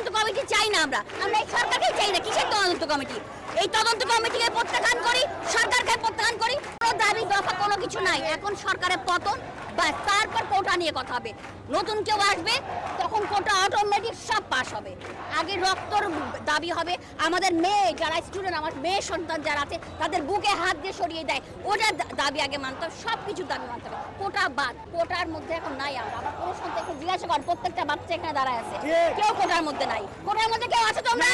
তদন্ত কমিটি চাই না আমরা। আমরা এই সরকারকে চাই না, কিসের তদন্ত কমিটি? এই তদন্ত কমিটিকে প্রত্যাখ্যান করি, সরকারকে প্রত্যাখ্যান করি, কোনো দাবি দফা কোনো কিছু নাই। এখন সরকারের পতন বা তারপর কোটা নিয়ে কথা হবে। নতুন কেউ আসবে তখন কোটা অটোমেটিক সব পাস হবে। আগে রক্তর দাবি হবে আমাদের মেয়ে যারা স্টুডেন্ট আমার মেয়ে সন্তান যারা আছে তাদের বুকে হাত দিয়ে সরিয়ে দেয়। ওটার দাবি আগে মানতে হবে সব কিছু দাবি মানতে হবে। কোটা বাদ কোটার মধ্যে এখন নাই আমরা আমার কোনো সন্তানকে জিজ্ঞাসা কর প্রত্যেকটা বাচ্চা এখানে দাঁড়ায় আছে। কেউ কোটার মধ্যে নাই। কোটার মধ্যে কেউ আছে তোমরা?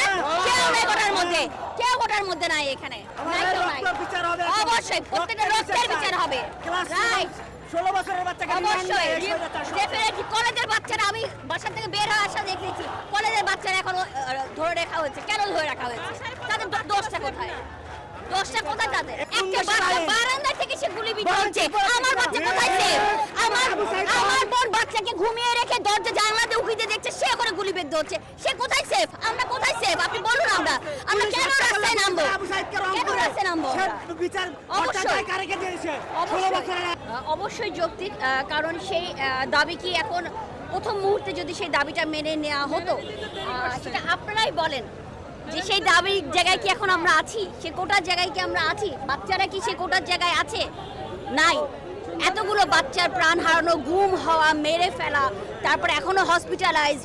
কেউ নাই কোটার মধ্যে। কেউ কোটার মধ্যে নাই এখন। অবশ্যই প্রত্যেকটা রক্তের বিচার হবে। রাইট ষোলো বছরের বাচ্চাকে অবশ্যই। ডেফিনেটলি কলেজের বাচ্চারা আমি বাসা থেকে বের হয়ে আসা দেখেছি। কলেজের বাচ্চারা এখনও ধরে রাখা হয়েছে। কেন ধরে রাখা হয়েছে? তাদের দোষটা কোথায়? দোষটা কোথায় তাদের? একটা বাচ্চা বারান্দা থেকে সে গুলি বিদ্ধ আমার বাচ্চা কোথায় সেফ আমার আমার বোন বাচ্চাকে ঘুমিয়ে রেখে দরজা জানলা দিয়ে উকিতে দেখছে সে ওখানে গুলি বিদ্ধ হচ্ছে সে কোথায় সেফ আমরা কোথায় সেফ আপনি অবশ্যই। যৌক্তিক কারণ সেই দাবি কি এখন প্রথম মুহূর্তে যদি সেই দাবিটা মেনে নেওয়া হতো? সেটা আপনারাই বলেন। যে সেই দাবির জায়গায় কি এখন আমরা আছি? সে কোটার জায়গায় কি আমরা আছি? বাচ্চারা কি সে কোটার জায়গায় আছে? নাই। এতগুলো বাচ্চার প্রাণ হারানো গুম হওয়া মেরে ফেলা তারপর এখনও হসপিটালাইজ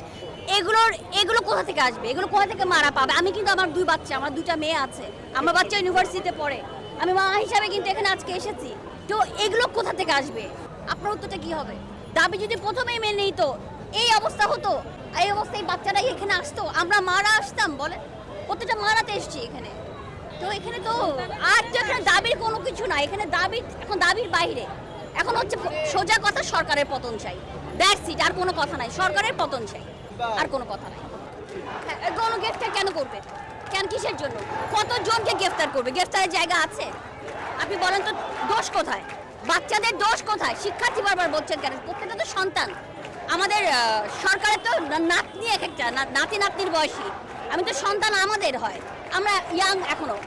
এগুলোর, এগুলো কোথা থেকে আসবে? এগুলো কোথা থেকে মারা পাবে? আমি কিন্তু আমার দুই বাচ্চা, আমার দুইটা মেয়ে আছে। আমার বাচ্চা ইউনিভার্সিটিতে পড়ে। আমি মা হিসাবে কিন্তু এখানে আজকে এসেছি। তো এগুলো কোথা থেকে আসবে? আপনার উত্তরটা কি হবে? দাবি যদি প্রথমেই মেনে নিত, এই অবস্থা হতো, এই অবস্থায় বাচ্চারাই এখানে আসতো, আমরা মারা আসতাম বলে প্রত্যেকটা মারাতে এসছি এখানে। তো এখানে তো আর তো এখানে দাবির কোনো কিছু নাই এখানে দাবি, এখন দাবির বাইরে। এখন হচ্ছে সোজা কথা সরকারের পতন চাই। দ্যাটস ইট আর কোনো কথা নাই। সরকারের পতন চাই। আর কোনো কথা নাই। হ্যাঁ, কোনো গ্রেফতার কেন করবে? কেন কিসের জন্য? কতজনকে গ্রেফতার করবে? গ্রেফতারের জায়গা আছে? আপনি বলেন তো দোষ কোথায়? বাচ্চাদের দোষ কোথায়? শিক্ষার্থী বারবার বলছেন কেন? প্রত্যেকটা তো সন্তান। আমাদের সরকারের তো নাতনি এক একটা নাতি নাতনির বয়সী। আমি তো সন্তান আমাদের হয়। আমরা ইয়াং এখনও।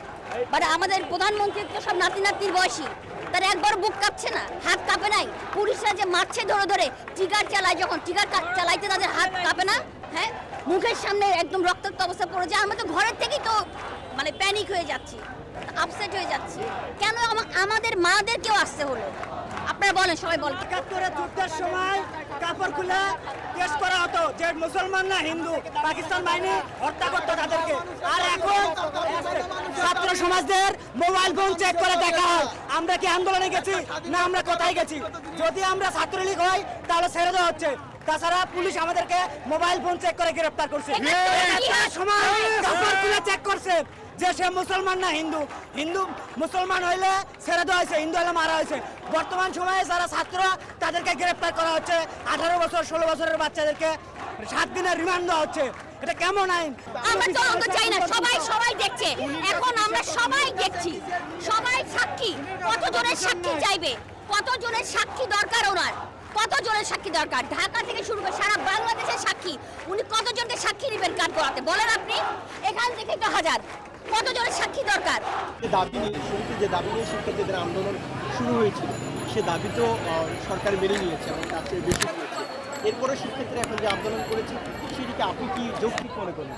বাট আমাদের প্রধানমন্ত্রীর তো সব নাতি নাতনির বয়সী। তার একবার বুক কাঁপছে না হাত কাঁপে নাই। পুলিশরা যে মারছে ধরে ধরে টিকার চালায় যখন টিকার চালাইতে তাদের হাত কাঁপে না? হ্যাঁ? মুখের সামনে একদম রক্তাক্ত অবস্থা পড়ে যায়। আমরা তো ঘরের থেকেই তো মানে প্যানিক হয়ে যাচ্ছি আপসেট হয়ে যাচ্ছি। কেন আমাদের মাদের কেউ আসতে হলো? আপনারা বলেন সবাই বলেন। একাত্তরের যুদ্ধের সময় কাপড় খুলে টেস্ট করা হতো যে মুসলমান না হিন্দু পাকিস্তান বাহিনী হত্যা করতো তাদেরকে। আর এখন ছাত্র সমাজদের মোবাইল ফোন চেক করে দেখা হয় আমরা কি আন্দোলনে গেছি না আমরা কোথায় গেছি? যদি আমরা ছাত্রলীগ হই তাহলে ছেড়ে দেওয়া হচ্ছে। তাছাড়া পুলিশ আমাদেরকে মোবাইল ফোন চেক করে গ্রেফতার করছে। সময় কাপড় খুলে চেক করছে। যে সে মুসলমান না হিন্দু। হিন্দু মুসলমান হইলে ছেড়ে দেওয়া হয়েছে হিন্দু হলে মারা হয়েছে। বর্তমান সময়ে যারা ছাত্র তাদেরকে গ্রেফতার করা হচ্ছে। আঠারো বছর ষোলো বছরের বাচ্চাদেরকে সাত দিনের রিমান্ড দেওয়া হচ্ছে। এটা কেমন আইন? আমরা তদন্ত চাই না সবাই সবাই দেখছে। এখন আমরা সবাই দেখছি। সবাই সাক্ষী। কতজনের সাক্ষী চাইবে? কতজনের সাক্ষী দরকার ওনার? কতজনের সাক্ষী দরকার? ঢাকা থেকে শুরু করে সারা বাংলাদেশের সাক্ষী। উনি কতজনকে সাক্ষী নেবেন কাজ করাতে বলেন আপনি। এখান থেকে তো হাজার। কতজনের সাক্ষী দরকার? দাবি নিয়ে, শুরুতে যে দাবি নিয়ে শিক্ষার্থীদের আন্দোলন শুরু হয়েছিল, সে দাবি তো সরকার মেনে নিয়েছে এবং তার চেয়ে বেশি করেছে এরপরে শিক্ষার্থীরা এখন যে আন্দোলন করেছে, সেটিকে আপনি কি যৌক্তিক মনে করেন